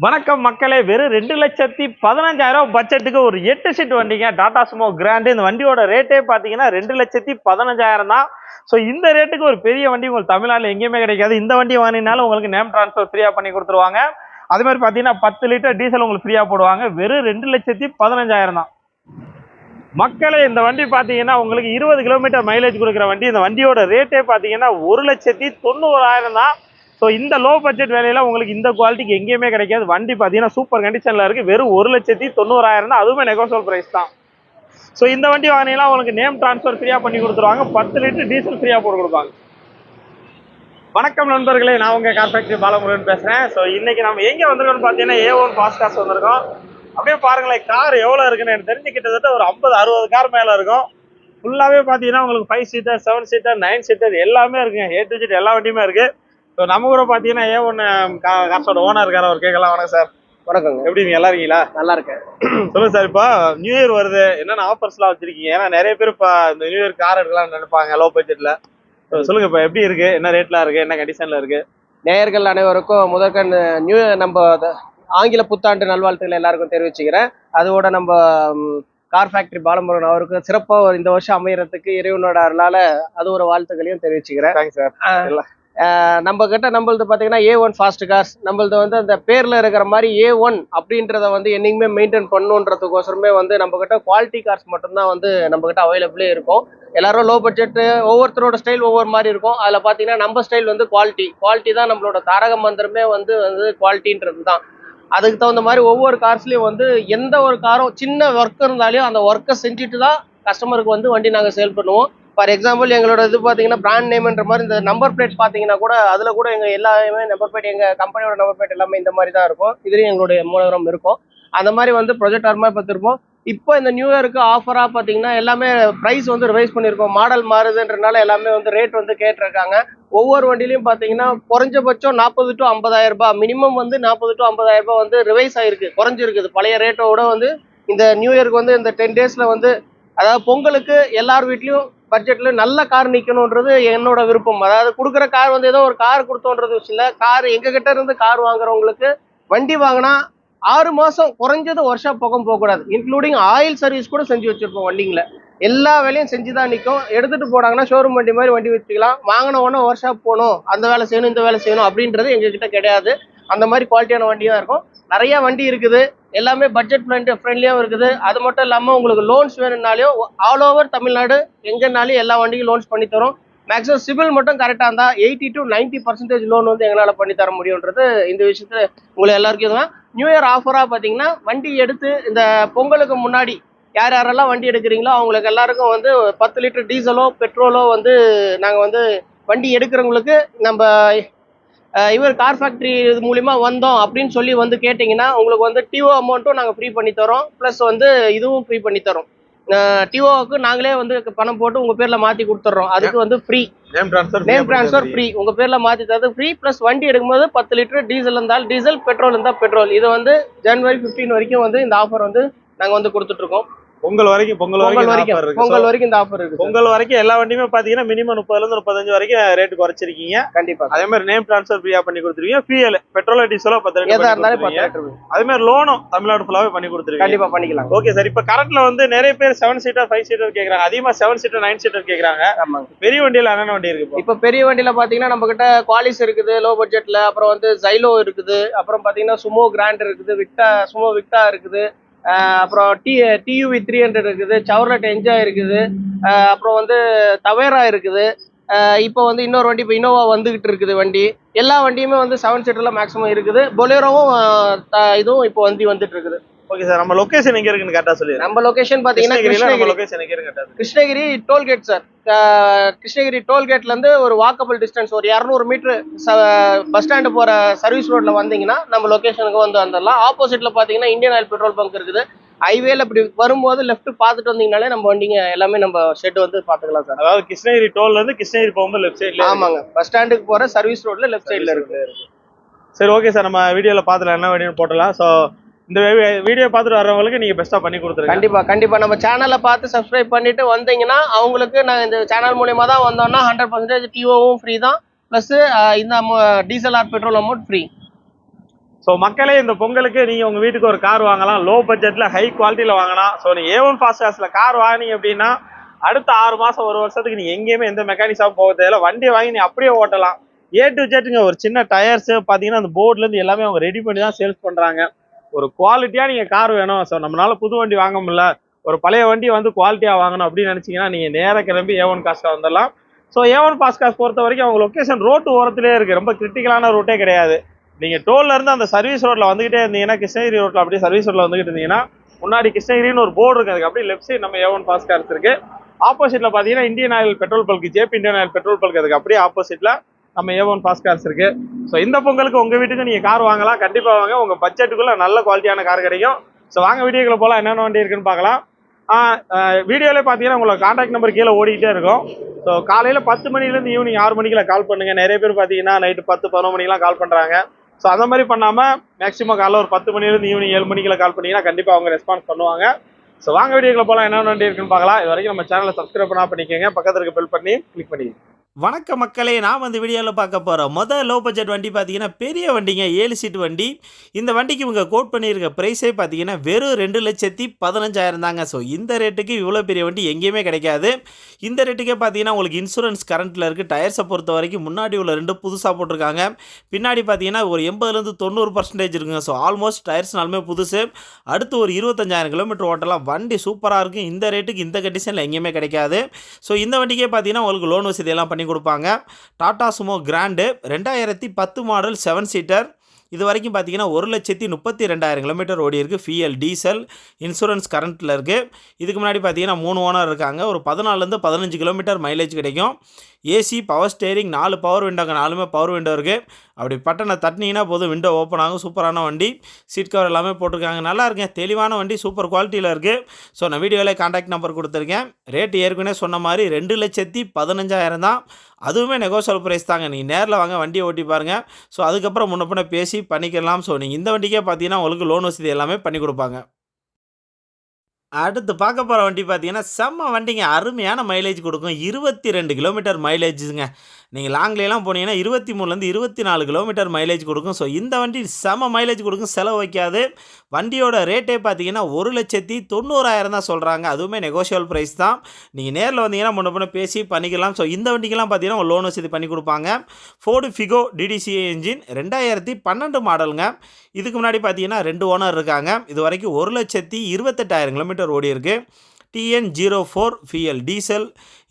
வணக்கம் மக்களே வெறும் ரெண்டு லட்சத்தி பதினஞ்சாயிரம் பட்ஜெட்டுக்கு ஒரு எட்டு சீட் வண்டிங்க. Tata Sumo grand. இந்த வண்டியோட ரேட்டே பார்த்தீங்கன்னா ரெண்டு லட்சத்தி பதினஞ்சாயிரம் தான். ஸோ இந்த ரேட்டுக்கு ஒரு பெரிய வண்டி உங்களுக்கு தமிழ்நாட்டில் எங்கேயுமே கிடைக்காது. இந்த வண்டி வாங்கினாலும் உங்களுக்கு நேம் ட்ரான்ஸ்ஃபர் ஃப்ரீயாக பண்ணி கொடுத்துருவாங்க. அதே மாதிரி பார்த்தீங்கன்னா பத்து லிட்டர் டீசல் உங்களுக்கு ஃப்ரீயாக போடுவாங்க. வெறும் ரெண்டு லட்சத்தி பதினஞ்சாயிரம் தான். மக்களே இந்த வண்டி பார்த்தீங்கன்னா உங்களுக்கு இருபது கிலோமீட்டர் மைலேஜ் கொடுக்குற வண்டி. இந்த வண்டியோட ரேட்டே பார்த்தீங்கன்னா ஒரு லட்சத்தி தொண்ணூறாயிரம் தான். ஸோ இந்த லோ பட்ஜெட் வேலையில் உங்களுக்கு இந்த குவாலிட்டிக்கு எங்கேயுமே கிடைக்காது. வண்டி பார்த்தீங்கன்னா சூப்பர் கண்டிஷனில் இருக்குது வெறும் ஒரு லட்சத்தி தொண்ணூறாயிரம் தான். அதுவுமே நெகோசியல் ப்ரைஸ் தான். ஸோ இந்த வண்டி வாங்கினீங்கன்னா உங்களுக்கு நேம் ட்ரான்ஸ்ஃபர் ஃப்ரீயாக பண்ணி கொடுத்துருவாங்க. பத்து லிட்டர் டீசல் ஃப்ரீயாக போட்டு கொடுப்பாங்க. வணக்கம் நண்பர்களே. நான் உங்கள் கார்ஃபேக்டரி பாலமுருகன் பேசுகிறேன் ஸோ இன்றைக்கி நம்ம எங்கே வந்திருக்கோம்னு பார்த்தீங்கன்னா ஏ ஒன் ஃபாஸ்ட் கார்ஸ் வந்திருக்கோம். அப்படியே பாருங்களேன் கார் எவ்வளோ இருக்குன்னு எனக்கு தெரிஞ்சு கிட்டத்தட்ட ஒரு ஐம்பது அறுபது கார் மேலே இருக்கும். ஃபுல்லாகவே பார்த்தீங்கன்னா உங்களுக்கு five seater seven seater nine seater எல்லாமே இருக்குங்க. ஏ டு ஜெட் எல்லா வண்டியுமே இருக்குது ஸோ நம்ம கூட பார்த்தீங்கன்னா ஏ ஒன்று கார்ஸோட ஓனர் இருக்காரு அவர் கேட்கலாம். வணக்கம் சார். வணக்கங்க. எப்படி நீங்க நல்லா இருக்கீங்களா? நல்லா இருக்கேன். சொல்லுங்க சார் இப்போ நியூ இயர் வருது. என்னென்ன ஆஃபர்ஸ்லாம் வச்சிருக்கீங்க? ஏன்னா நிறைய பேர் இப்போ இந்த நியூ இயர் கார் எடுக்கலாம்னு நினைப்பாங்க லோ. பட்ஜெட்ல சொல்லுங்க இப்போ எப்படி இருக்கு? என்ன ரேட்ல இருக்கு? என்ன கண்டிஷன்ல இருக்கு? நேயர்கள் அனைவருக்கும் முதற்கண் நியூ நம்ம ஆங்கில புத்தாண்டு நல்வாழ்த்துக்களை எல்லாருக்கும் தெரிவிச்சுக்கிறேன். அதோட நம்ம கார் ஃபேக்டரி பாலமுருகன் அவருக்கு சிறப்பாக இந்த வருஷம் அமையறதுக்கு இறைவனோட அருளால அது ஒரு வாழ்த்துக்களையும் தெரிவிச்சுக்கிறேன். தேங்க்ஸ் சார் நம்ம கிட்ட நம்மளது பார்த்தீங்கன்னா ஏ ஒன் ஃபாஸ்ட் கார்ஸ் நம்மளது வந்து அந்த பேரில் இருக்கிற மாதிரி ஏ ஒன் அப்படின்றத வந்து என்னைக்குமே மெயின்டைன் பண்ணுன்றதுக்கோசரமே வந்து நம்ம கிட்ட குவாலிட்டி கார்ஸ் மட்டும்தான் வந்து நம்ம கிட்ட அவைலபிளே இருக்கும். எல்லாரும் லோ பட்ஜெட்டு ஒவ்வொருத்தரோட ஸ்டைல் ஒவ்வொரு மாதிரி இருக்கும். அதில் பார்த்தீங்கன்னா நம்ம ஸ்டைல் வந்து குவாலிட்டி குவாலிட்டி தான் நம்மளோட தாரக மந்திரமே வந்து வந்து குவாலிட்டின்றது தான். அதுக்கு தகுந்த மாதிரி ஒவ்வொரு கார்ஸ்லையும் வந்து எந்த ஒரு காரும் சின்ன ஒர்க் இருந்தாலையும் அந்த ஒர்க்கை செஞ்சுட்டு தான் கஸ்டமருக்கு வந்து வண்டி நாங்கள் சேல் பண்ணுவோம். ஃபார் எக்ஸாம்பிள் எங்களோட இது பார்த்தீங்கன்னா பிராண்ட் நேம்ன்ற மாதிரி இந்த நம்பர் பிளேட் பார்த்தீங்கன்னா கூட அதில் கூட எங்கள் எல்லாமே நம்பர் பிளேட் எங்கள் கம்பெனியோட நம்பர் பிளேட் எல்லாமே இந்த மாதிரி தான் இருக்கும். இதுலேயும் எங்களுடைய மூலகரம் இருக்கும். அந்த மாதிரி வந்து ப்ரொஜெக்ட் மாதிரி பார்த்துருப்போம். இப்போ இந்த நியூ இயருக்கு ஆஃபராக பார்த்தீங்கன்னா எல்லாமே ப்ரைஸ் வந்து ரிவைஸ் பண்ணியிருக்கோம். மாடல் மாறுதுன்றனால எல்லாமே வந்து ரேட் வந்து கேட்டிருக்காங்க. ஒவ்வொரு வண்டிலையும் பார்த்தீங்கன்னா குறைஞ்சபட்சம் நாற்பது டு ஐம்பதாயிரம் ரூபாய் மினிமம் வந்து நாற்பது டு ஐம்பதாயிரம் ரூபாய் வந்து ரிவைஸ் ஆகிருக்கு குறைஞ்சிருக்குது. பழைய ரேட்டோட வந்து இந்த நியூ இயருக்கு வந்து இந்த டென் டேஸில் வந்து அதாவது பொங்கலுக்கு எல்லார் வீட்லேயும் பட்ஜெட்ல நல்ல கார் நிக்கணும்ன்றது என்னோட விருப்பம். அதாவது கொடுக்குற கார் வந்து ஏதோ ஒரு கார் கொடுத்தோன்றது விஷயம் இல்லை. கார் எங்ககிட்ட இருந்து கார் வாங்குறவங்களுக்கு வண்டி வாங்கினா ஆறு மாதம் குறைஞ்சது ஒர்க் பக்கம் போகக்கூடாது. இன்க்ளூடிங் ஆயில் சர்வீஸ் கூட செஞ்சு வச்சுருப்போம் வண்டிங்கள. எல்லா வேலையும் செஞ்சு தான் நிற்கும் எடுத்துட்டு போனாங்கன்னா ஷோரூம் வண்டி மாதிரி வண்டி வச்சுக்கலாம் வாங்கின உடனே ஒர்க் ஷாப் போகணும். அந்த வேலை செய்யணும் இந்த வேலை செய்யணும் அப்படின்றது எங்ககிட்ட கிடையாது. அந்த மாதிரி குவாலிட்டியான வண்டி தான் இருக்கும். நிறையா வண்டி இருக்குது. எல்லாமே பட்ஜெட் ஃப்ரெண்ட்லியாகவும் இருக்குது. அது மட்டும் இல்லாமல் உங்களுக்கு லோன்ஸ் வேணும்னாலையும் ஆல் ஓவர் தமிழ்நாடு எங்கேனாலும் எல்லா வண்டிக்கும் லோன்ஸ் பண்ணி தரும். மேக்ஸிமம் சிபில் மட்டும் கரெக்டாக இருந்தால் எயிட்டி டு 90% பர்சன்டேஜ் லோன் வந்து எங்களால் பண்ணி தர முடியுன்றது இந்த விஷயத்தில் உங்களை எல்லாருக்கும் தான் நியூ இயர் ஆஃபராக பார்த்தீங்கன்னா வண்டி எடுத்து இந்த பொங்கலுக்கு முன்னாடி யார் யாரெல்லாம் வண்டி எடுக்கிறீங்களோ அவங்களுக்கு எல்லாருக்கும் வந்து பத்து லிட்டர் டீசலோ பெட்ரோலோ வந்து நாங்கள் வந்து வண்டி எடுக்கிறவங்களுக்கு நம்ம இவர் கார் ஃபேக்ட்ரி இது மூலிமா வந்தோம் அப்படின்னு சொல்லி வந்து கேட்டிங்கன்னா உங்களுக்கு வந்து டிஓ அமௌண்ட்டும் நாங்கள் ஃப்ரீ பண்ணி தரோம். ப்ளஸ் வந்து இதுவும் ஃப்ரீ பண்ணி தரோம். டிஓவுக்கு நாங்களே வந்து பணம் போட்டு உங்கள் பேரில் மாற்றி கொடுத்துட்றோம். அதுக்கு வந்து free name transfer name transfer free உங்க பேர்ல மாத்தி தரது ஃப்ரீ ப்ளஸ் வண்டி எடுக்கும்போது பத்து லிட்டர் டீசல் இருந்தால் டீசல் பெட்ரோல் இருந்தால் பெட்ரோல் இது வந்து ஜனவரி 15 வரைக்கும் வந்து இந்த ஆஃபர் வந்து நாங்க வந்து கொடுத்துட்டு இருக்கோம். பொங்கல் வரைக்கும் பொங்கல் வரைக்கும் பொங்கல் வரைக்கும் இந்த ஆஃபர் இருக்கு. பொங்கல் வரைக்கும் எல்லா வண்டியுமே பாத்தீங்கன்னா மினிமம் முப்பதுல இருந்து முப்பத்தஞ்சு வரைக்கும் ரேட் குறைச்சிருக்கீங்க. கண்டிப்பா. அதே மாதிரி நேம் ட்ரான்ஸ்ஃபர் ஃப்ரீயா பண்ணி கொடுத்துருவீங்க. ஃபியூல் பெட்ரோல் டீசலோ பத்து. லிட்டர் அதே மாதிரி லோனும் தமிழ்நாடு ஃபுல்லாவே பண்ணி கொடுத்துருவீங்க. கண்டிப்பா பண்ணிக்கலாம். ஓகே சார் இப்போ கரண்ட்ல வந்து நிறைய பேர் செவன் சீட்டர் ஃபைவ் சீட்டர் கேக்குறாங்க. அதிகமா செவன் சீட்டர் நைன் சீட்டர் கேக்குறாங்க. பெரிய வண்டியில என்னென்ன வண்டி இருக்கு இப்போ? பெரிய வண்டியில பாத்தீங்கன்னா நம்ம கிட்ட குவாலிஸ் இருக்குது லோ பட்ஜெட்ல அப்புறம் வந்து ஜைலோ இருக்குது. அப்புறம் பாத்தீங்கன்னா சுமோ கிராண்ட் இருக்குது விக்டா சுமோ விக்டா இருக்குது. அப்புறம் டி டியூவி த்ரீ ஹண்ட்ரட் இருக்குது சவர்லட் என்ஜாய் இருக்குது அப்புறம் வந்து தவேரா இருக்குது இப்போ வந்து இன்னொரு வண்டி இப்போ இனோவா வந்துகிட்டு இருக்குது வண்டி. எல்லா வண்டியுமே வந்து செவன் சீட்டர்ல மேக்ஸிமம் இருக்குது. பொலேரோவும் த- இதுவும் இப்போ வண்டி வந்துட்டு இருக்குது. ஓகே சார் நம்ம லொகேஷன் எங்க இருக்குன்னு கரெக்டா சொல்லிடுறேன் நம்ம லொகேஷன் பாத்தீங்கன்னா கிருஷ்ணகிரி. லொகேஷன் எங்க இருக்கு Krishnagiri toll gate sir Krishnagiri டோல்கேட்ல இருந்து ஒரு வாக்கபிள் டிஸ்டன்ஸ் ஒரு இரநூறு மீட்டர் பஸ் ஸ்டாண்டு போற சர்வீஸ் ரோட்ல வந்தீங்கன்னா நம்ம லொகேஷனுக்கு வந்து வந்துடலாம் ஆப்போசிட்ல பாத்தீங்கன்னா இந்தியன் ஆயில் பெட்ரோல் பங்க் இருக்குது. ஹைவேல இப்படி வரும்போது லெஃப்ட் பார்த்துட்டு வந்தீங்கனாலே நம்ம வண்டிங்க எல்லாமே நம்ம ஷெட் வந்து பாத்துக்கலாம் சார் அதாவது கிருஷ்ணகிரி டோல்ல இருந்து கிருஷ்ணகிரி போகும்போது லெஃப்ட் சைட்ல ஆமாங்க. பஸ் ஸ்டாண்டுக்கு போற சர்வீஸ் ரோட்ல லெஃப்ட் சைடுல இருக்கு. சரி ஓகே சார் நம்ம வீடியோல பாத்துல என்ன வண்டின்னு போட்டலாம் ஸோ இந்த வீடியோ பார்த்துட்டு வரவங்களுக்கு நீங்க பெஸ்டா பண்ணி கொடுத்துருங்க. கண்டிப்பா கண்டிப்பா. நம்ம சேனலை பார்த்து சப்ஸ்கிரைப் பண்ணிட்டு வந்தீங்கன்னா அவங்களுக்கு நான் இந்த சேனல் மூலியமா தான் வந்தோம்னா ஹண்ட்ரட் பர்சன்டேஜ் டிஓவும் ஃப்ரீ தான். ப்ளஸ் இந்த diesel or petrol amount free so மக்களே இந்த பொங்கலுக்கு நீங்கள் உங்கள் வீட்டுக்கு ஒரு கார் வாங்கலாம். லோ பட்ஜெட்டில் ஹை குவாலிட்டியில் வாங்கலாம். ஸோ நீங்கள் ஏ ஒன் ஃபாஸ்ட் காசில் கார் வாங்கினீங்க அப்படின்னா அடுத்த ஆறு மாதம் ஒரு வருஷத்துக்கு நீங்கள் எங்கேயுமே எந்த மெக்கானிக்ஸாக போக தேவையில்ல. வண்டியை வாங்கி நீ அப்படியே ஓட்டலாம். ஏ டு ஜெட்டுங்க ஒரு சின்ன டயர்ஸு பார்த்தீங்கன்னா அந்த போர்ட்லேருந்து எல்லாமே அவங்க ரெடி பண்ணி தான் சேல்ஸ் பண்ணுறாங்க ஒரு குவாலிட்டியாக நீங்கள் கார் வேணும். ஸோ நம்மளால புது வண்டி வாங்க முடியல. ஒரு பழைய வண்டி வந்து குவாலிட்டியாக வாங்கணும் அப்படின்னு நினச்சிங்கன்னா நீங்கள் நேராக கிளம்பி ஏ ஒன் காஸ்ட்டாக வந்துடலாம். ஸோ ஏ ஒன் பாஸ் பொறுத்த வரைக்கும் அவங்க லொக்கேஷன் ரோட்டு ஓரத்துலேயே இருக்குது ரொம்ப கிரிட்டிக்கலான ரூட்டே கிடையாது. நீங்கள் டோல்ல இருந்து அந்த சர்வீஸ் ரோட்டில் வந்துகிட்டே இருந்தீங்கன்னா கிருஷ்ணகிரி ரோட்டில் அப்படியே சர்வீஸ் ரோட்டில் வந்துகிட்டு இருந்தீங்கன்னா முன்னாடி கிருஷ்ணகிரின்னு ஒரு போர்டு இருக்குது அதுக்கு அப்படியே லெஃப்ட் சைடு நம்ம ஏ ஒன் பாஸ் கார்ஸ் இருக்கு. பார்த்தீங்கன்னா Indian oil petrol bulk JP Indian oil petrol bulk அதுக்கு அப்படியே ஆப்போசிட்டில் நம்ம ஏ ஒன் கார்ஸ் இருக்கு. ஸோ இந்த பொங்கலுக்கு உங்க வீட்டுக்கு நீங்க கார் வாங்கலாம். கண்டிப்பா வாங்க. உங்க பட்ஜெட்டுக்குள்ள நல்ல குவாலிட்டியான கார் கிடைக்கும். ஸோ வாங்க வீடியோக்குள்ள போகலாம் என்னென்ன வண்டி இருக்குன்னு பார்க்கலாம். வீடியோல பார்த்தீங்கன்னா உங்களோட காண்டாக்ட் நம்பர் கீழே ஓடிக்கிட்டே இருக்கும். ஸோ காலையில் பத்து மணிலேருந்து ஈவினிங் ஆறு மணிக்கெல்லாம் கால் பண்ணுங்க. நிறைய பேர் பார்த்தீங்கன்னா நைட்டு பத்து பதினொரு மணிக்கெல்லாம் கால் பண்ணுறாங்க ஸோ அந்த மாதிரி பண்ணாமல் மேக்ஸிமம் காலைல ஒரு பத்து மணிலேருந்து ஈவினிங் ஏழு மணிக்கெல்லாம் கால் பண்ணீங்கன்னா கண்டிப்பாக அவங்க ரெஸ்பான்ஸ் பண்ணுவாங்க. ஸோ வாங்க வீடியோக்குள்ள போகலாம் என்னென்ன வண்டி இருக்குன்னு பார்க்கலாம். இது வரைக்கும் நம்ம சேனலை சப்ஸ்கிரைப் பண்ணா பண்ணிக்கோங்க. பக்கத்துக்கு இருக்க பண்ணி கிளிக் பண்ணி வணக்க மக்களே நான் வந்து வீடியோவில் பார்க்க போகிறோம் மொதல் லோ பட்ஜெட் வண்டி பார்த்தீங்கன்னா பெரிய வண்டிங்க ஏழு சீட் வண்டி. இந்த வண்டிக்கு இவங்க கோட் பண்ணியிருக்க ப்ரைஸே பார்த்தீங்கன்னா வெறும் ரெண்டு லட்சத்தி பதினஞ்சாயிரம் தாங்க. ஸோ இந்த ரேட்டுக்கு இவ்வளோ பெரிய வண்டி எங்கேயுமே கிடைக்காது. இந்த ரேட்டுக்கே பார்த்தீங்கன்னா உங்களுக்கு இன்சூரன்ஸ் கரண்ட்டில் இருக்குது டயர்ஸை பொறுத்த வரைக்கும் முன்னாடி உள்ள ரெண்டு புதுசாக போட்டிருக்காங்க. பின்னாடி பார்த்தீங்கன்னா ஒரு எண்பதுலேருந்து தொண்ணூறு பர்சன்டேஜ் இருக்குங்க. ஸோ ஆல்மோஸ்ட் டயர்ஸ்னாலுமே புதுசு. அடுத்து ஒரு இருபத்தஞ்சாயிரம் கிலோமீட்டர் ஓட்டலாம். வண்டி சூப்பராக இருக்கும் இந்த ரேட்டுக்கு இந்த கண்டிஷனில் எங்கேயுமே கிடைக்காது. ஸோ இந்த வண்டிக்கே பார்த்தீங்கன்னா உங்களுக்கு லோன் வசதியெல்லாம் பண்ணி பண்ணி கொடுப்பாங்க. டாடா சுமோ கிராண்டு ரெண்டாயிரத்தி பத்து மாடல் செவன் சீட்டர். இது வரைக்கும் பார்த்தீங்கன்னா ஒரு லட்சத்தி முப்பத்தி ரெண்டாயிரம் கிலோமீட்டர் ஓடி இருக்குது ஃபிஎல் டீசல் இன்சூரன்ஸ் கரண்ட்டில் இருக்குது இதுக்கு முன்னாடி பார்த்தீங்கன்னா மூணு ஓனர் இருக்காங்க. ஒரு பதினாலேருந்து பதினஞ்சு கிலோமீட்டர் மைலேஜ் கிடைக்கும். ஏசி பவர் ஸ்டேரிங் நாலு பவர் விண்டோங்க நாலுமே பவர் விண்டோ இருக்குது அப்படி பட்டனை தட்டினீங்கன்னா போதும் விண்டோ ஓப்பன் ஆகும் சூப்பரான வண்டி. சீட் கவர் எல்லாமே போட்டிருக்காங்க. நல்லா இருக்குங்க தெளிவான வண்டி சூப்பர் குவாலிட்டியில் இருக்குது ஸோ நான் வீடியோவில் காண்டாக்ட் நம்பர் கொடுத்துருக்கேன். ரேட் ஏற்கனவே சொன்ன மாதிரி ரெண்டு லட்சத்தி பதினஞ்சாயிரம் தான். அதுவுமே நெகோசியல் ப்ரைஸ் தாங்க. நீங்கள் நேரில் வாங்க வண்டியை ஓட்டி பாருங்கள் ஸோ அதுக்கப்புறம் முன்ன பின்ன பேசி பண்ணிக்கலாம். ஸோ நீங்கள் இந்த வண்டிக்கே பார்த்தீங்கன்னா உங்களுக்கு லோன் வசதி எல்லாமே பண்ணி கொடுப்பாங்க. அடுத்து பார்க்க போகிற வண்டி பார்த்தீங்கன்னா செம்ம வண்டிங்க. அருமையான மைலேஜ் கொடுக்கும். இருபத்தி ரெண்டு கிலோமீட்டர் மைலேஜுங்க நீங்கள் லாங்லேலாம் போனீங்கன்னா இருபத்தி மூணுலேருந்து இருபத்தி நாலு கிலோமீட்டர் மைலேஜ் கொடுக்கும். ஸோ இந்த வண்டி செம மைலேஜ் கொடுக்கும். செலவு வைக்காது. வண்டியோட ரேட்டே பார்த்தீங்கன்னா ஒரு லட்சத்தி தொண்ணூறாயிரம் தான் சொல்கிறாங்க அதுவுமே நெகோஷியபிள் ப்ரைஸ் தான். நீங்கள் நேரில் வந்தீங்கன்னா முன்ன பின்ன பேசி பண்ணிக்கலாம். ஸோ இந்த வண்டிக்கெல்லாம் பார்த்தீங்கன்னா லோன் வசதி பண்ணி கொடுப்பாங்க. ஃபோர்டு ஃபிகோ டிடிசி என்ஜின் ரெண்டாயிரத்தி பன்னெண்டு மாடலுங்க இதுக்கு முன்னாடி பார்த்தீங்கன்னா ரெண்டு ஓனர் இருக்காங்க. இது வரைக்கும் ஒரு லட்சத்தி இருபத்தெட்டாயிரம் கிலோமீட்டர் ஓடி இருக்குது TN zero four FL diesel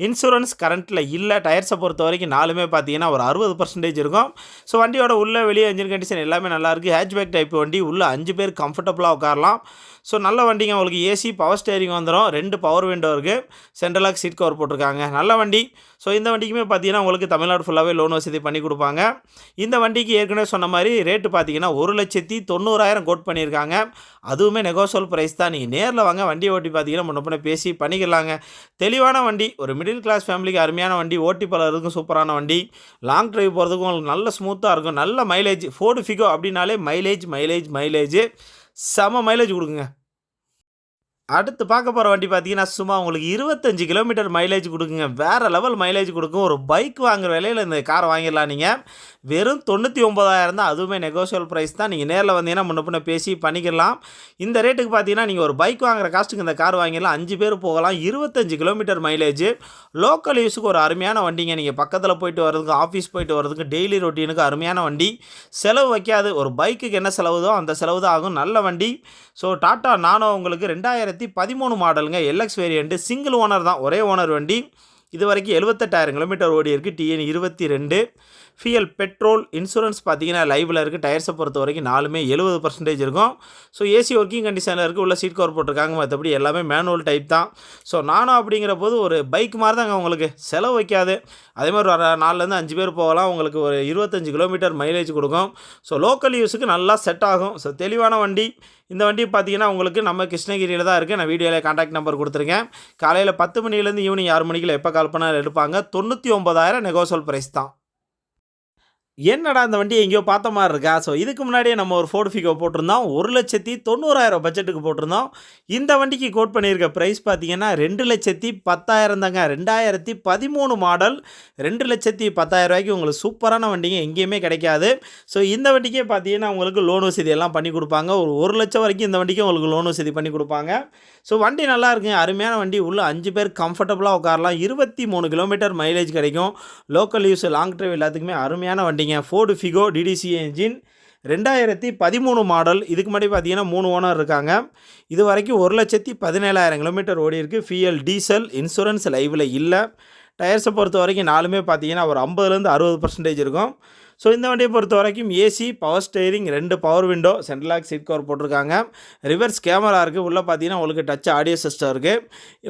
insurance கரண்ட்டில் இல்லை. டயர்ஸை பொறுத்த வரைக்கும் நாலுமே பார்த்தீங்கன்னா ஒரு அறுபது பர்சன்டேஜ் இருக்கும். ஸோ வண்டியோட உள்ளே வெளியே இன்ஜின் கண்டிஷன் எல்லாமே நல்லாயிருக்கு ஹேட்ச்பேக் டைப் வண்டி. உள்ளே அஞ்சு பேர் கம்ஃபர்டபுளாக உட்காரலாம். ஸோ நல்ல வண்டிங்க. உங்களுக்கு ஏசி பவர் ஸ்டேரிங் வந்துடும் ரெண்டு பவர் விண்டோ இருக்குது சென்ட்ரலாக் சீட் கவர் போட்டிருக்காங்க. நல்ல வண்டி. ஸோ இந்த வண்டிக்குமே பார்த்தீங்கன்னா உங்களுக்கு தமிழ்நாடு ஃபுல்லாகவே லோன் வசதி பண்ணி கொடுப்பாங்க. இந்த வண்டிக்கு ஏற்கனவே சொன்ன மாதிரி ரேட்டு பார்த்தீங்கன்னா ஒரு லட்சத்தி தொண்ணூறாயிரம் கோட் பண்ணியிருக்காங்க. அதுவுமே நெகோசியல் ப்ரைஸ் தான். நீங்கள் நேரில் வாங்க. வண்டியை ஓட்டி பார்த்தீங்கன்னா முன்ன பின்ன பேசி பண்ணிக்கலாங்க. தெளிவான வண்டி. ஒரு மிடில் கிளாஸ் ஃபேமிலிக்கு அருமையான வண்டி. ஓட்டி பழகிறதுக்கும் சூப்பரான வண்டி. லாங் ட்ரைவ் போகிறதுக்கும் உங்களுக்கு நல்ல ஸ்மூத்தாக இருக்கும். நல்ல மைலேஜ் ஃபோர்டு ஃபிகோ அப்படின்னாலே மைலேஜ் மைலேஜ் மைலேஜ் செம மைலேஜ் கொடுக்குங்க. அடுத்து பார்க்க போகிற வண்டி பார்த்தீங்கன்னா சும்மா உங்களுக்கு இருபத்தஞ்சு கிலோமீட்டர் மைலேஜ் கொடுக்குங்க. வேறு லெவல் மைலேஜ் கொடுக்கும். ஒரு பைக் வாங்குற விலையில் இந்த காரை வாங்கிடலாம் நீங்கள் வெறும் தொண்ணூற்றி ஒம்பதாயிரம் தான். அதுவுமே நெகோசியல் ப்ரைஸ் தான். நீங்கள் நேரில் வந்தீங்கன்னா முன்ன பின்ன பேசி பண்ணிக்கலாம். இந்த ரேட்டுக்கு பார்த்தீங்கன்னா நீங்கள் ஒரு பைக் வாங்குற காஸ்ட்டுக்கு இந்த கார் வாங்கிடலாம். அஞ்சு பேர் போகலாம். இருபத்தஞ்சு கிலோமீட்டர் மைலேஜ் லோக்கல் யூஸுக்கு ஒரு அருமையான வண்டிங்க. நீங்கள் பக்கத்தில் போயிட்டு வர்றதுக்கு ஆஃபீஸ் போயிட்டு வரதுக்கு டெய்லி ரொட்டீனுக்கு அருமையான வண்டி. செலவு வைக்காது. ஒரு பைக்குக்கு என்ன செலவுதோ அந்த செலவு தான் ஆகும். நல்ல வண்டி. ஸோ டாட்டா நானோ உங்களுக்கு ரெண்டாயிரத்தி பதிமூணு மாடலுங்க எல்எக்ஸ் வேரியண்ட்டு சிங்கிள் ஓனர் தான். ஒரே ஓனர் வண்டி. இது வரைக்கும் எழுபத்தெட்டாயிரம் கிலோமீட்டர் ஓடி இருக்குது டிஎன் இருபத்தி ரெண்டு. ஃபியல் பெட்ரோல் இன்சூரன்ஸ் பார்த்தீங்கன்னா லைவில் இருக்குது டயர்ஸை பொறுத்த வரைக்கும் நாலுமே எழுபது பர்சன்டேஜ் இருக்கும். ஸோ ஏசி ஒர்க்கிங் கண்டிஷனில் இருக்குது உள்ள சீட் கவர் போட்டிருக்காங்க. மற்றபடி எல்லாமே மேனுவல் டைப் தான். ஸோ நானும் அப்படிங்கிற போது ஒரு பைக் மாதிரி தாங்க உங்களுக்கு. செலவு வைக்காது. அதே மாதிரி வர நாலுலேருந்து அஞ்சு பேர் போகலாம். உங்களுக்கு ஒரு இருபத்தஞ்சு கிலோமீட்டர் மைலேஜ் கொடுக்கும். ஸோ லோக்கல் யூஸுக்கு நல்லா செட் ஆகும். ஸோ தெளிவான வண்டி. இந்த வண்டி பார்த்தீங்கன்னா உங்களுக்கு நம்ம கிருஷ்ணகிரியில் தான் இருக்குது நான் வீடியோவில் காண்டாக்ட் நம்பர் கொடுத்துருக்கேன். காலையில் பத்து மணிலேருந்து ஈவினிங் ஆறு மணிக்குள்ள எப்போ கால் பண்ணாலும் எடுப்பாங்க. தொண்ணூற்றி ஒம்பதாயிரம் நெகோசல் ப்ரைஸ் தான். என்னடா இந்த வண்டி எங்கேயோ பார்த்த மாதிரி இருக்கா? ஸோ இதுக்கு முன்னாடியே நம்ம ஒரு ஃபோர்டு ஃபிகோ போட்டிருந்தோம். ஒரு லட்சத்தி தொண்ணூறாயிரம் பட்ஜெட்டுக்கு போட்டிருந்தோம். இந்த வண்டிக்கு கோட் பண்ணியிருக்க ப்ரைஸ் பார்த்தீங்கன்னா ரெண்டு லட்சத்தி பத்தாயிரம் தாங்க. ரெண்டாயிரத்தி பதிமூணு மாடல் ரெண்டு லட்சத்தி பத்தாயிரம் ரூபாய்க்கு உங்களுக்கு சூப்பரான வண்டிங்க. எங்கேயுமே கிடைக்காது. ஸோ இந்த வண்டிக்கே பார்த்தீங்கன்னா உங்களுக்கு லோன் வசதி எல்லாம் பண்ணி கொடுப்பாங்க. ஒரு ஒரு லட்சம் வரைக்கும் இந்த வண்டிக்கு உங்களுக்கு லோன் வசதி பண்ணி கொடுப்பாங்க. ஸோ வண்டி நல்லா இருக்குங்க. அருமையான வண்டி. உள்ள அஞ்சு பேர் கம்ஃபர்டபுளாக உட்காரலாம். இருபத்தி மூணு கிலோமீட்டர் மைலேஜ் கிடைக்கும். லோக்கல் யூஸ் லாங் ட்ரைவ் எல்லாத்துக்குமே அருமையான வண்டிங்க. ஃபோர்டு ஃபிகோ டிடிசி என்ஜின் ரெண்டாயிரத்தி பதிமூணு மாடல் இதுக்கு முன்னாடி பார்த்தீங்கன்னா மூணு ஓனர் இருக்காங்க. இது வரைக்கும் ஒரு லட்சத்தி பதினேழாயிரம் கிலோமீட்டர் ஓடி இருக்குது ஃபியல் டீசல் இன்சூரன்ஸ் லைவில் இல்லை. டயர்ஸை பொறுத்த வரைக்கும் நாலுமே பார்த்தீங்கன்னா ஒரு ஐம்பதுலேருந்து அறுபது பர்சன்டேஜ் இருக்கும். ஸோ இந்த வண்டியை பொறுத்த வரைக்கும் ஏசி பவர் ஸ்டேரிங் ரெண்டு power window central lock seat cover போட்டிருக்காங்க. ரிவர்ஸ் கேமரா இருக்குது உள்ளே பார்த்தீங்கன்னா உங்களுக்கு டச் ஆடியோ சிஸ்டம் இருக்குது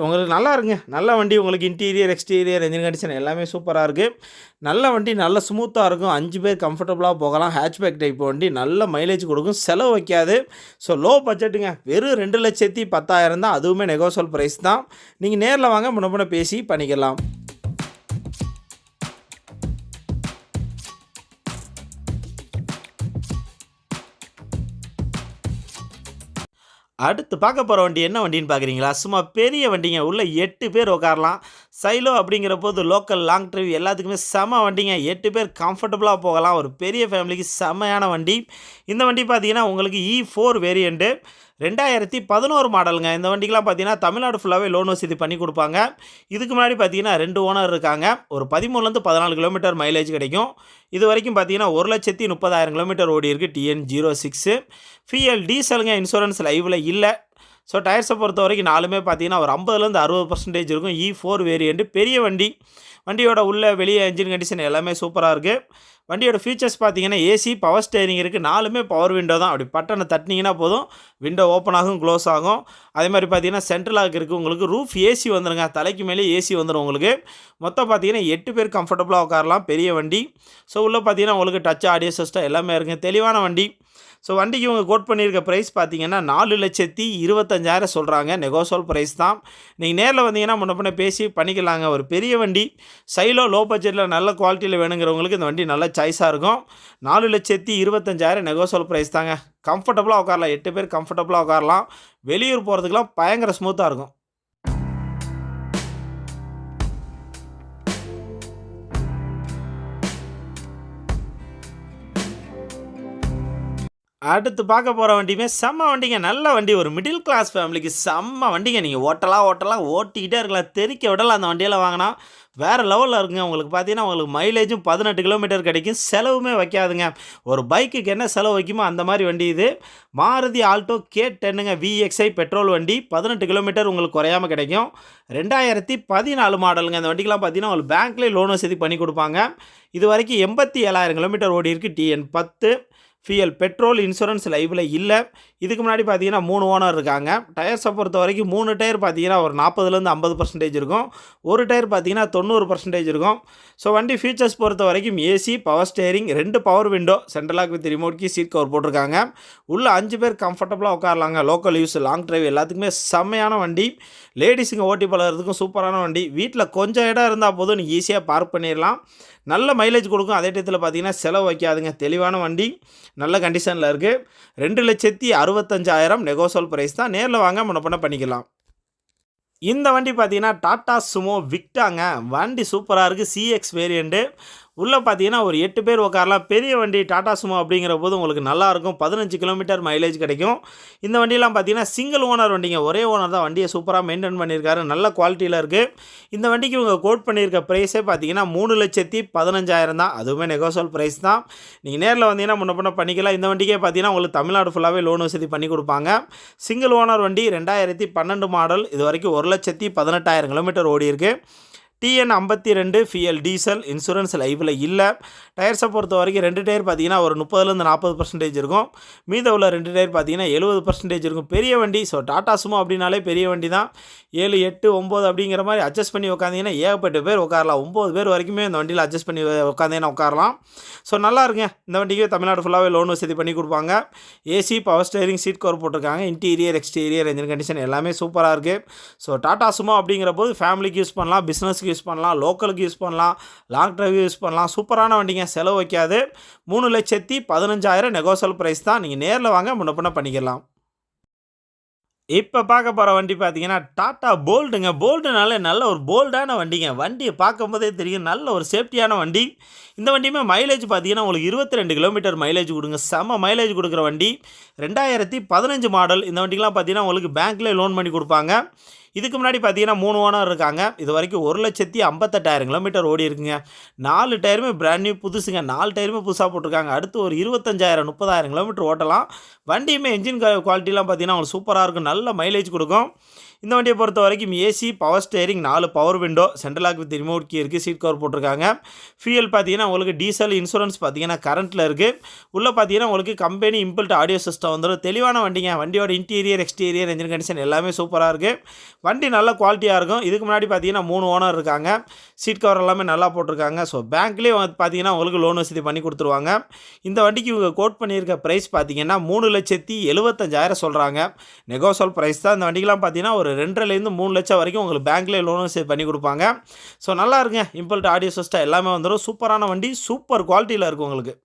உங்களுக்கு நல்லா இருக்குங்க நல்ல வண்டி உங்களுக்கு இன்டீரியர் எக்ஸ்டீரியர் இன்ஜின் கண்டிஷன் எல்லாமே சூப்பராக இருக்குது நல்ல வண்டி நல்ல ஸ்மூத்தாக இருக்கும். அஞ்சு பேர் கம்ஃபர்டபுளாக போகலாம். ஹேட்ச்பேக் டைப் வண்டி. நல்ல மைலேஜ் கொடுக்கும். செலவு வைக்காது. ஸோ லோ பட்ஜெட்டுங்க வெறும் ரெண்டு லட்சத்தி பத்தாயிரம் தான். அதுவுமே நெகோசல் ப்ரைஸ் தான். நீங்கள் நேரில் வாங்க. முன்ன பேசி பண்ணிக்கலாம். அடுத்து பார்க்க போகிற வண்டி என்ன வண்டின்னு பார்க்குறீங்களா? சும்மா பெரிய வண்டிங்க. உள்ள எட்டு பேர் உட்காரலாம். சைலோ அப்படிங்கிற போது லோக்கல் லாங் ட்ரைவ் எல்லாத்துக்குமே செம வண்டிங்க. எட்டு பேர் கம்ஃபர்டபுளாக போகலாம். ஒரு பெரிய ஃபேமிலிக்கு செமையான வண்டி. இந்த வண்டி பார்த்தீங்கன்னா உங்களுக்கு இ ஃபோர் வேரியண்ட்டு ரெண்டாயிரத்தி பதினோரு மாடலுங்க. இந்த வண்டிக்கெலாம் பார்த்தீங்கன்னா தமிழ்நாடு ஃபுல்லாகவே லோன் வசதி பண்ணி கொடுப்பாங்க. இதுக்கு முன்னாடி பார்த்தீங்கன்னா ரெண்டு ஓனர் இருக்காங்க. ஒரு பதிமூணுலேருந்து பதினாலு கிலோமீட்டர் மைலேஜ் கிடைக்கும். இது வரைக்கும் பார்த்தீங்கன்னா ஒரு லட்சத்தி முப்பதாயிரம் கிலோமீட்டர் ஓடி இருக்குது டிஎன் ஜீரோ சிக்ஸு ஃபிஎல் டீசலுங்க இன்சூரன்ஸ் லைவில் இல்லை. ஸோ டயர்ஸை பொறுத்த வரைக்கும் நாலுமே பார்த்தீங்கன்னா ஒரு ஐம்பதுலேருந்து அறுபது பர்சன்டேஜ் இருக்கும். இ ஃபோர் வேரியண்ட்டு பெரிய வண்டி. வண்டியோட உள்ளே வெளியே இன்ஜின் கண்டிஷன் எல்லாமே சூப்பராக இருக்குது வண்டியோட ஃபீச்சர்ஸ் பார்த்தீங்கன்னா ஏசி பவர் ஸ்டேரிங் இருக்குது நாலுமே பவர் விண்டோ தான். அப்படி பட்டனை தட்டினீங்கன்னா போதும். விண்டோ ஓப்பன் ஆகும் க்ளோஸ் ஆகும். அதே மாதிரி பார்த்தீங்கன்னா சென்ட்ரலாக இருக்குது உங்களுக்கு ரூஃப் ஏசி வந்துருங்க. தலைக்கு மேலே ஏசி வந்துடும் உங்களுக்கு. மொத்தம் பார்த்தீங்கன்னா எட்டு பேர் கம்ஃபர்டபுளாக உட்காரலாம். பெரிய வண்டி. ஸோ உள்ளே பார்த்தீங்கன்னா உங்களுக்கு டச் ஆடியோ சிஸ்டம் எல்லாமே இருக்குது தெளிவான வண்டி. ஸோ வண்டிக்கு இவங்க கோட் பண்ணியிருக்க ப்ரைஸ் பார்த்தீங்கன்னா நாலு லட்சத்தி இருபத்தஞ்சாயிரம் சொல்கிறாங்க நெகோசோல் ப்ரைஸ் தான். நீங்கள் நேரில் வந்தீங்கன்னா முன்ன பின்ன பேசி பண்ணிக்கலாங்க. ஒரு பெரிய வண்டி. சைலோ லோ பட்ஜெட்டில் நல்ல குவாலிட்டியில் வேணுங்கிறவங்களுக்கு இந்த வண்டி நல்ல சாய்ஸாக இருக்கும். நாலு லட்சத்தி இருபத்தஞ்சாயிரம் நெகோசோல் ப்ரைஸ் தாங்க. கம்ஃபர்டபுளாக உட்காரலாம். எட்டு பேர் கம்ஃபர்டபுளாக உட்காரலாம். வெளியூர் போகிறதுக்கெலாம் பயங்கர ஸ்மூத்தாக இருக்கும். அடுத்து பார்க்க போகிற வண்டியுமே செம்ம வண்டிங்க. நல்ல வண்டி. ஒரு மிடில் கிளாஸ் ஃபேமிலிக்கு செம்ம வண்டிங்க. நீங்கள் ஓட்டலாம் ஓட்டலாம் ஓட்டிக்கிட்டே இருக்கலாம். தெறிக்க விடலாம் அந்த வண்டியில் வாங்கினா. வேறு லெவலில் இருக்குங்க. உங்களுக்கு பார்த்தீங்கன்னா உங்களுக்கு மைலேஜும் பதினெட்டு கிலோமீட்டர் கிடைக்கும். செலவுமே வைக்காதுங்க. ஒரு பைக்குக்கு என்ன செலவு வைக்குமோ அந்த மாதிரி வண்டி இது. மாருதி ஆல்டோ கே டென்னுங்க. விஎக்ஸ்ஐ பெட்ரோல் வண்டி. பதினெட்டு கிலோமீட்டர் உங்களுக்கு குறையாமல் கிடைக்கும். ரெண்டாயிரத்தி பதினாலு மாடலுங்க அந்த வண்டிக்கெலாம் பார்த்தீங்கன்னா உங்களுக்கு பேங்க்லேயே லோன் வசதி பண்ணி கொடுப்பாங்க. இது வரைக்கும் எண்பத்தி ஏழாயிரம் கிலோமீட்டர் ஓடி இருக்குது டிஎன் பத்து. ஃபியல் பெட்ரோல் இன்சூரன்ஸ் லைவில் இல்லை. இதுக்கு முன்னாடி பார்த்தீங்கன்னா மூணு ஓனர் இருக்காங்க. டயர்ஸை பொறுத்த வரைக்கும் மூணு டயர் பார்த்தீங்கன்னா ஒரு நாற்பதுலேருந்து ஐம்பது பர்சன்டேஜ் இருக்கும். ஒரு டயர் பார்த்தீங்கன்னா தொண்ணூறு பர்சன்டேஜ் இருக்கும். ஸோ வண்டி ஃபீச்சர்ஸ் பொறுத்த வரைக்கும் ஏசி பவர் ஸ்டேரிங் ரெண்டு power window central lock with remote key seat cover போட்டிருக்காங்க. உள்ளே அஞ்சு பேர் கம்ஃபர்டபுளாக உட்காரலாங்க. லோக்கல் யூஸ் லாங் டிரைவ் எல்லாத்துக்குமே செம்மையான வண்டி. லேடிஸுங்க ஓட்டி பழகிறதுக்கும் சூப்பரான வண்டி. வீட்டில் கொஞ்சம் இடம் இருந்தால் போதும் நீங்கள் ஈஸியாக பார்க் பண்ணிடலாம் நல்ல மைலேஜ் கொடுக்கும். அதே டயத்தில் பார்த்தீங்கன்னா செலவு வைக்காதுங்க. தெளிவான வண்டி. நல்ல கண்டிஷனில் இருக்குது ரெண்டு லட்சத்தி அறுபது அறுபத்தஞ்சாயிரம் நெகோசோல் ப்ரைஸ் தான் நேரில் வாங்க முன்ன பண்ணிக்கலாம். இந்த வண்டி பார்த்தீங்கன்னா டாடா சுமோ விக்டாங்க. வண்டி சூப்பராக இருக்குது சிஎக்ஸ் வேரியண்ட்டு உள்ளே பார்த்தீங்கன்னா ஒரு எட்டு பேர் உட்காரலாம் பெரிய வண்டி டாடா சுமோ அப்படிங்கிற போது உங்களுக்கு நல்லாயிருக்கும். பதினஞ்சு கிலோமீட்டர் மைலேஜ் கிடைக்கும். இந்த வண்டியெலாம் பார்த்தீங்கன்னா சிங்கிள் ஓனர் வண்டிங்க. ஒரே ஓனர் தான். வண்டியை சூப்பராக மெயின்டைன் பண்ணியிருக்காரு. நல்ல குவாலிட்டியில் இருக்குது இந்த வண்டிக்கு இவங்க கோட் பண்ணியிருக்க ப்ரைஸே பார்த்தீங்கன்னா மூணு லட்சத்தி பதினஞ்சாயிரம் தான். அதுவுமே நெகோசல் ப்ரைஸ் தான். நீங்கள் நேரில் வந்தீங்கன்னா முன்ன பண்ண பண்ணிக்கலாம். இந்த வண்டிக்கே பார்த்தீங்கன்னா உங்களுக்கு தமிழ்நாடு ஃபுல்லாகவே லோன் வசதி பண்ணி கொடுப்பாங்க. சிங்கிள் ஓனர் வண்டி ரெண்டாயிரத்தி பன்னெண்டு மாடல் இது வரைக்கும் ஒரு லட்சத்தி பதினெட்டாயிரம் கிலோமீட்டர் ஓடி இருக்குது டிஎன் ஐம்பத்தி ரெண்டு ஃபிஎல் டீசல் இன்சூரன்ஸ் லைவில் இல்லை. டயர்ஸை பொறுத்த வரைக்கும் ரெண்டு டயர் பார்த்தீங்கன்னா ஒரு முப்பதுலேருந்து நாற்பது பர்சன்டேஜ் இருக்கும். மீத உள்ள ரெண்டு டயர் பார்த்தீங்கன்னா எழுபது பர்சன்டேஜ் இருக்கும். பெரிய வண்டி ஸோ டாடா சுமோ அப்படின்னாலே பெரிய வண்டி தான். ஏழு எட்டு ஒம்பது அப்படிங்கிற மாதிரி அட்ஜஸ்ட் பண்ணி உட்காந்திங்கன்னா ஏகப்பட்ட பேர் உட்காரலாம் ஒம்பது பேர் வரைக்குமே இந்த வண்டியில் அட்ஜஸ்ட் பண்ணி உட்காந்தீங்கன்னா உட்காரலாம் ஸோ நல்லா இருக்குங்க இந்த வண்டிக்கு தமிழ்நாடு ஃபுல்லாகவே லோன் வசதி பண்ணி கொடுப்பாங்க. AC power steering seat cover போட்டிருக்காங்க. இன்டீரியர் எக்ஸ்டீரியர் என்ஜின் கண்டிஷன் எல்லாமே சூப்பராக இருக்குது ஸோ டாடா சுமோ அப்படிங்கிற போது ஃபேமிலிக்கு யூஸ் பண்ணலாம். பிஸ்னஸ்க்கு யூஸ் பண்ணலாம் லோக்கலுக்கு யூஸ் பண்ணலாம் லாங் ட்ரைவ் யூஸ் பண்ணலாம் சூப்பரான வண்டிங்க செலவு வைக்காது. மூணு லட்சத்தி பதினஞ்சாயிரம் நெகோசல் ப்ரைஸ் தான். நீங்கள் நேரில் வாங்க முன்ன பண்ணிக்கலாம். இப்போ பார்க்க போகிற வண்டி பார்த்தீங்கன்னா டாட்டா போல்டுங்க போல்டுனாலே நல்ல ஒரு போல்டான வண்டிங்க. வண்டியை பார்க்கும்போதே தெரியும் நல்ல ஒரு சேஃப்டியான வண்டி. இந்த வண்டியுமே மைலேஜ் பார்த்தீங்கன்னா உங்களுக்கு இருபத்தி ரெண்டு கிலோமீட்டர் மைலேஜ் கொடுங்க. செம்ம மைலேஜ் கொடுக்குற வண்டி. ரெண்டாயிரத்தி பதினஞ்சு மாடல் இந்த வண்டிக்கெலாம் பார்த்தீங்கன்னா உங்களுக்கு பேங்க்லேயே லோன் பண்ணி கொடுப்பாங்க. இதுக்கு முன்னாடி பார்த்தீங்கன்னா மூணு ஓனர் இருக்காங்க. இது வரைக்கும் ஒரு லட்சத்தி ஐம்பத்தெட்டாயிரம் கிலோமீட்டர் ஓடி இருக்குங்க. நாலு டயருமே பிராண்ட் நியூ புதுசுங்க. நாலு டயருமே புதுசாக போட்டிருக்காங்க. அடுத்து ஒரு இருபத்தஞ்சாயிரம் முப்பதாயிரம் கிலோமீட்டர் ஓட்டலாம். வண்டியுமே இன்ஜின் குவாலிட்டிலாம் பார்த்தீங்கன்னா உங்களுக்கு சூப்பராக இருக்கும். நல்ல மைலேஜ் கொடுக்கும். இந்த வண்டியை பொறுத்த வரைக்கும் ஏசி பவர் ஸ்டேரிங் நாலு power window central lock with remote key இருக்குது சீட் கவர் போட்டிருக்காங்க. ஃபியூல் பார்த்தீங்கன்னா உங்களுக்கு டீசல் இன்சூரன்ஸ் பார்த்தீங்கன்னா கரண்ட்டில் இருக்குது உள்ளே பார்த்தீங்கன்னா உங்களுக்கு கம்பெனி இம்பிள்ட் ஆடியோ சிஸ்டம் வந்துடும் தெளிவான வண்டிங்க. வண்டியோட இன்டீரியர் எக்ஸ்டீரியர் என்ஜின் கண்டிஷன் எல்லாமே சூப்பராக இருக்குது வண்டி நல்ல குவாலிட்டியாக இருக்கும். இதுக்கு முன்னாடி பார்த்தீங்கன்னா மூணு ஓனர் இருக்காங்க. சீட் கவர் எல்லாமே நல்லா போட்டிருக்காங்க. ஸோ பேங்க்லேயே வந்து பார்த்தீங்கன்னா உங்களுக்கு லோன் வசதி பண்ணி கொடுத்துருவாங்க. இந்த வண்டிக்கு இவங்க கோட் பண்ணியிருக்க ப்ரைஸ் பார்த்தீங்கன்னா மூணு லட்சத்தி எழுபத்தஞ்சாயிரம் சொல்கிறாங்க நெகோசல் ப்ரைஸ் தான். இந்த வண்டிக்கெலாம் பார்த்தீங்கன்னா ஒரு ரெண்டரைலேருந்து மூணு லட்சம் வரைக்கும் உங்களுக்கு பேங்க்லேயே லோனும் சேவ் பண்ணி கொடுப்பாங்க. ஸோ நல்லா இருங்க. இம்பல்ட் ஆடியோ சிஸ்டம் எல்லாமே வந்துடும் சூப்பரான வண்டி சூப்பர் குவாலிட்டியில் இருக்கும் உங்களுக்கு.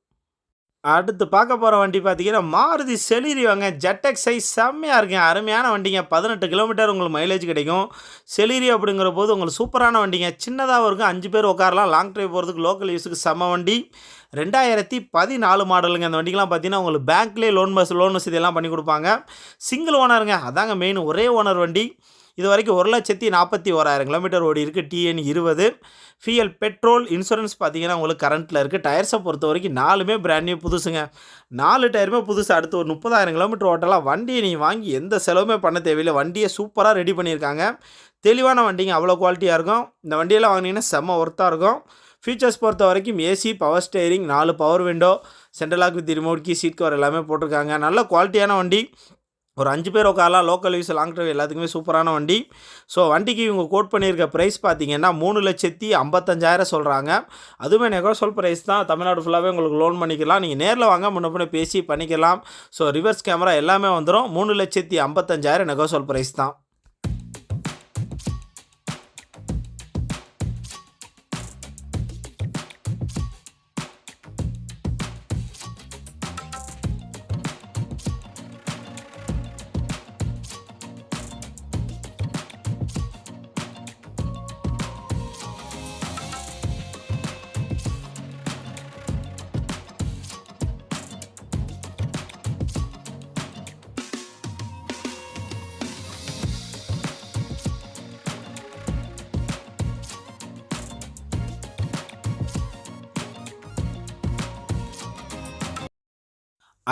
அடுத்து பார்க்க போகிற வண்டி பார்த்தீங்கன்னா மாருதி செலிரி வாங்க. ஜெட்டெக் சைஸ் செம்மையாக இருக்குங்க. அருமையான வண்டிங்க. பதினெட்டு கிலோமீட்டர் உங்களுக்கு மைலேஜ் கிடைக்கும். செலிரி அப்படிங்கிற போது உங்களுக்கு சூப்பரான வண்டிங்க. சின்னதாக இருக்கும் அஞ்சு பேர் உட்காரலாம். லாங் ட்ரைவ் போகிறதுக்கு லோக்கல் யூஸுக்கு செம்ம வண்டி. ரெண்டாயிரத்தி பதினாலு மாடலுங்க. அந்த வண்டிக்கெலாம் பார்த்தீங்கன்னா உங்களுக்கு பேங்க்லேயே லோன் பஸ் லோன் வசதி எல்லாம் பண்ணி கொடுப்பாங்க. சிங்கிள் ஓனருங்க அதாங்க மெயின் ஒரே ஓனர் வண்டி. இது வரைக்கும் ஒரு லட்சத்தி நாற்பத்தி ஓராயிரம் கிலோமீட்டர் ஓடி இருக்குது டிஎன் இருபது. ஃபியல் பெட்ரோல் இன்சூரன்ஸ் பார்த்தீங்கன்னா உங்களுக்கு கரண்ட்டில் இருக்குது டயர்ஸை பொறுத்த வரைக்கும் நாலுமே பிராண்ட் நியூ புதுசுங்க. நாலு டயருமே புதுசு. அடுத்து ஒரு முப்பதாயிரம் கிலோமீட்டர் ஓட்டலாம். வண்டியை நீங்கள் வாங்கி எந்த செலவுமே பண்ண தேவையில்லை. வண்டியை சூப்பராக ரெடி பண்ணியிருக்காங்க. தெளிவான வண்டிங்க. அவ்வளோ குவாலிட்டியாக இருக்கும். இந்த வண்டியெல்லாம் வாங்கினீங்கன்னா செம்ம ஒர்த்தாக இருக்கும். ஃபீச்சர்ஸ் பொறுத்த வரைக்கும் ஏசி பவர் ஸ்டேரிங் நாலு power window central lock with remote key seat cover எல்லாமே போட்டிருக்காங்க. நல்ல குவாலிட்டியான வண்டி. ஒரு அஞ்சு பேர் உட்காரலாம் லோக்கல் யூஸ் லாங் ட்ரைவ் எல்லாத்துக்குமே சூப்பரான வண்டி. ஸோ வண்டிக்கு இவங்க கோட் பண்ணியிருக்க ப்ரைஸ் பார்த்தீங்கன்னா மூணு லட்சத்தி ஐம்பத்தஞ்சாயிரம் சொல்கிறாங்க அதுவுமே நெகோசோல் ப்ரைஸ் தான். தமிழ்நாடு ஃபுல்லாகவே உங்களுக்கு லோன் பண்ணிக்கலாம். நீங்கள் நேரில் வாங்க முன்ன பின்ன பேசி பண்ணிக்கலாம். ஸோ ரிவர்ஸ் கேமரா எல்லாமே வந்துடும் மூணு லட்சத்தி ஐம்பத்தஞ்சாயிரம் நெகோசோல் ப்ரைஸ் தான்.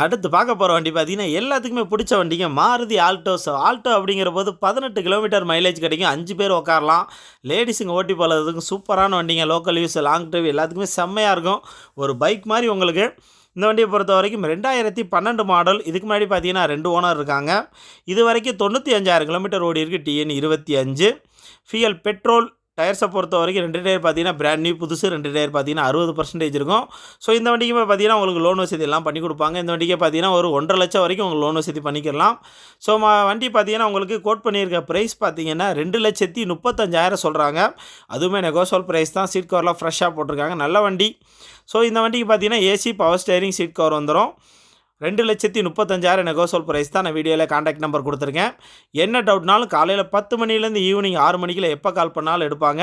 அடுத்து பார்க்க போகிற வண்டி பார்த்தீங்கன்னா எல்லாத்துக்குமே பிடிச்ச வண்டிங்க. மாருதி ஆல்டோஸ் ஆல்டோ அப்படிங்கிற போது பதினெட்டு கிலோமீட்டர் மைலேஜ் கிடைக்கும். அஞ்சு பேர் உட்காரலாம் லேடிஸுங்க ஓட்டி போகிறதுக்கு சூப்பரான வண்டிங்க. லோக்கல் யூஸ் லாங் ட்ரைவ் எல்லாத்துக்குமே செம்மையாக இருக்கும். ஒரு பைக் மாதிரி உங்களுக்கு. இந்த வண்டியை பொறுத்த வரைக்கும் ரெண்டாயிரத்தி பன்னெண்டு மாடல் இதுக்கு முன்னாடி பார்த்தீங்கன்னா ரெண்டு ஓனர் இருக்காங்க. இது வரைக்கும் தொண்ணூற்றி அஞ்சாயிரம் கிலோமீட்டர் ஓடி இருக்குது டிஎன் இருபத்தி அஞ்சு. ஃபியல் பெட்ரோல் டயர்ஸை பொறுத்த வரைக்கும் ரெண்டு டயர் பார்த்தீங்கன்னா பிராண்ட் நியூ புதுசு. ரெண்டு டயர் பார்த்தீங்கன்னா அறுபது பர்சன்டேஜ் இருக்கும். ஸோ இந்த வண்டிக்குமே பார்த்தீங்கன்னா உங்களுக்கு லோன் வசதி எல்லாம் பண்ணி கொடுப்பாங்க. இந்த வண்டிக்கு பார்த்தீங்கன்னா ஒரு ஒன்றரை லட்சம் வரைக்கும் உங்களுக்கு லோன் வசதி பண்ணிக்கலாம். ஸோ வண்டி பார்த்தீங்கன்னா உங்களுக்கு கோட் பண்ணியிருக்க ப்ரைஸ் பார்த்தீங்கன்னா ரெண்டு லட்சத்தி முப்பத்தஞ்சாயிரம் சொல்கிறாங்க அதுவுமே நெகோசோல் ப்ரைஸ் தான். சீட் கவர்லாம் ஃப்ரெஷ்ஷாக போட்டிருக்காங்க. நல்ல வண்டி. ஸோ இந்த வண்டிக்கு பார்த்தீங்கன்னா AC power steering seat cover வந்துடும் ரெண்டு லட்சத்தி முப்பத்தஞ்சாயிரம் நெகோசோல் ப்ரைஸ் தான் நான் வீடியோவில் காண்டாக்ட் நம்பர் கொடுத்துருக்கேன். என்ன டவுட்னாலும் காலையில் பத்து மணிலேருந்து ஈவினிங் ஆறு மணிக்குள்ள எப்போ கால் பண்ணாலும் எடுப்பாங்க.